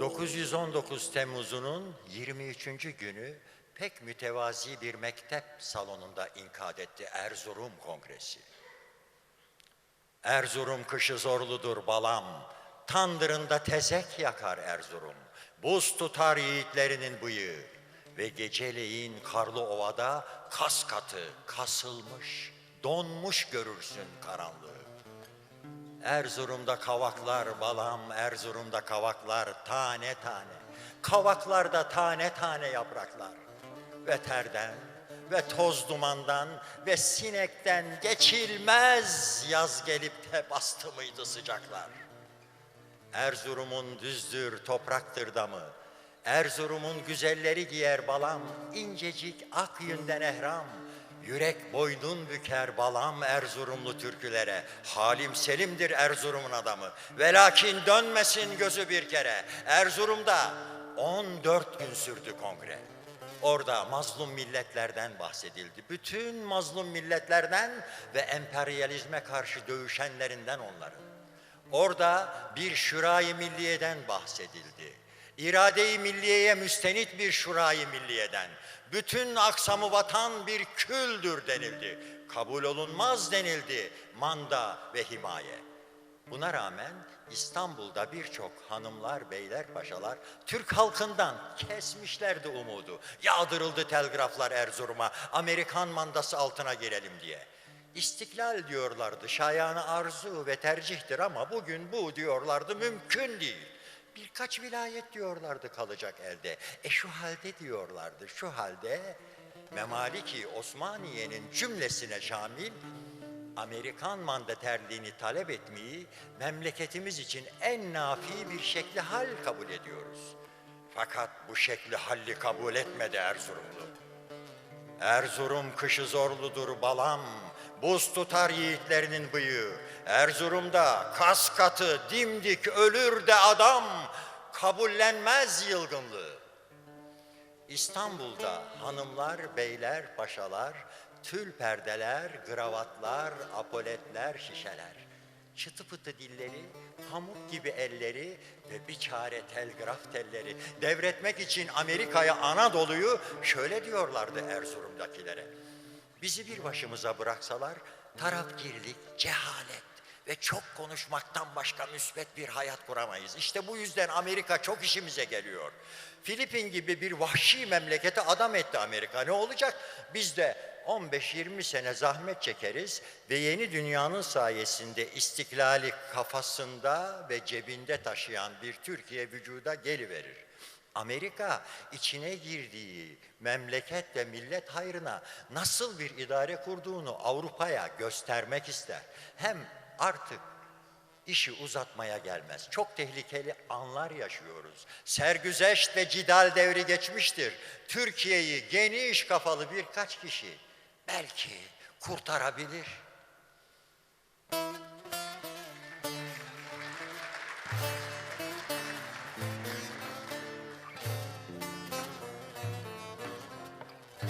919 Temmuz'unun 23. günü pek mütevazi bir mektep salonunda inkad etti Erzurum Kongresi. Erzurum kışı zorludur balam, tandırında tezek yakar Erzurum. Buz tutar yiğitlerinin bıyığı ve geceleyin karlı ovada kas katı, kasılmış, donmuş görürsün karanlığı. Erzurum'da kavaklar balam, Erzurum'da kavaklar tane tane. Kavaklarda tane tane yapraklar. Ve terden ve toz dumandan ve sinekten geçilmez yaz gelip de bastı mıydı sıcaklar. Erzurum'un düzdür topraktır damı. Erzurum'un güzelleri giyer balam, incecik ak yünden ehram. Yürek boynun büker balam Erzurumlu türkülere. Halim Selim'dir Erzurum'un adamı. Velakin dönmesin gözü bir kere. Erzurum'da 14 gün sürdü kongre. Orada mazlum milletlerden bahsedildi. Bütün mazlum milletlerden ve emperyalizme karşı dövüşenlerinden onların. Orada bir şurayı milliyeden bahsedildi. İrade-i milliyeye müstenit bir şurayı milliyeden. Bütün aksamı vatan bir küldür denildi. Kabul olunmaz denildi manda ve himaye. Buna rağmen İstanbul'da birçok hanımlar, beyler, paşalar Türk halkından kesmişlerdi umudu. Yağdırıldı telgraflar Erzurum'a, Amerikan mandası altına girelim diye. İstiklal diyorlardı, şayanı arzu ve tercihtir ama bugün bu diyorlardı mümkün değil. Birkaç vilayet diyorlardı kalacak elde. E şu halde diyorlardı, şu halde Memaliki Osmaniye'nin cümlesine şamil Amerikan mandaterliğini talep etmeyi memleketimiz için en nafi bir şekli hal kabul ediyoruz. Fakat bu şekli halli kabul etmedi Erzurumlu. Erzurum kışı zorludur balam, buz tutar yiğitlerinin bıyığı. Erzurum'da kas katı dimdik ölür de adam, kabullenmez yılgınlığı. İstanbul'da hanımlar, beyler, paşalar, tül perdeler, gravatlar, apoletler, şişeler. Çıtı pıtı dilleri, pamuk gibi elleri ve bir çare telgraf telleri devretmek için Amerika'ya Anadolu'yu şöyle diyorlardı Erzurum'dakilere. Bizi bir başımıza bıraksalar tarafgirlik, cehalet ve çok konuşmaktan başka müsbet bir hayat kuramayız. İşte bu yüzden Amerika çok işimize geliyor. Filipin gibi bir vahşi memlekete adam etti Amerika. Ne olacak? Biz de 15-20 sene zahmet çekeriz ve yeni dünyanın sayesinde istiklali kafasında ve cebinde taşıyan bir Türkiye vücuda geliverir. Amerika içine girdiği memleket ve millet hayrına nasıl bir idare kurduğunu Avrupa'ya göstermek ister. Hem artık işi uzatmaya gelmez. Çok tehlikeli anlar yaşıyoruz. Sergüzeşt ve cidal devri geçmiştir. Türkiye'yi geniş kafalı birkaç kişi belki kurtarabilir.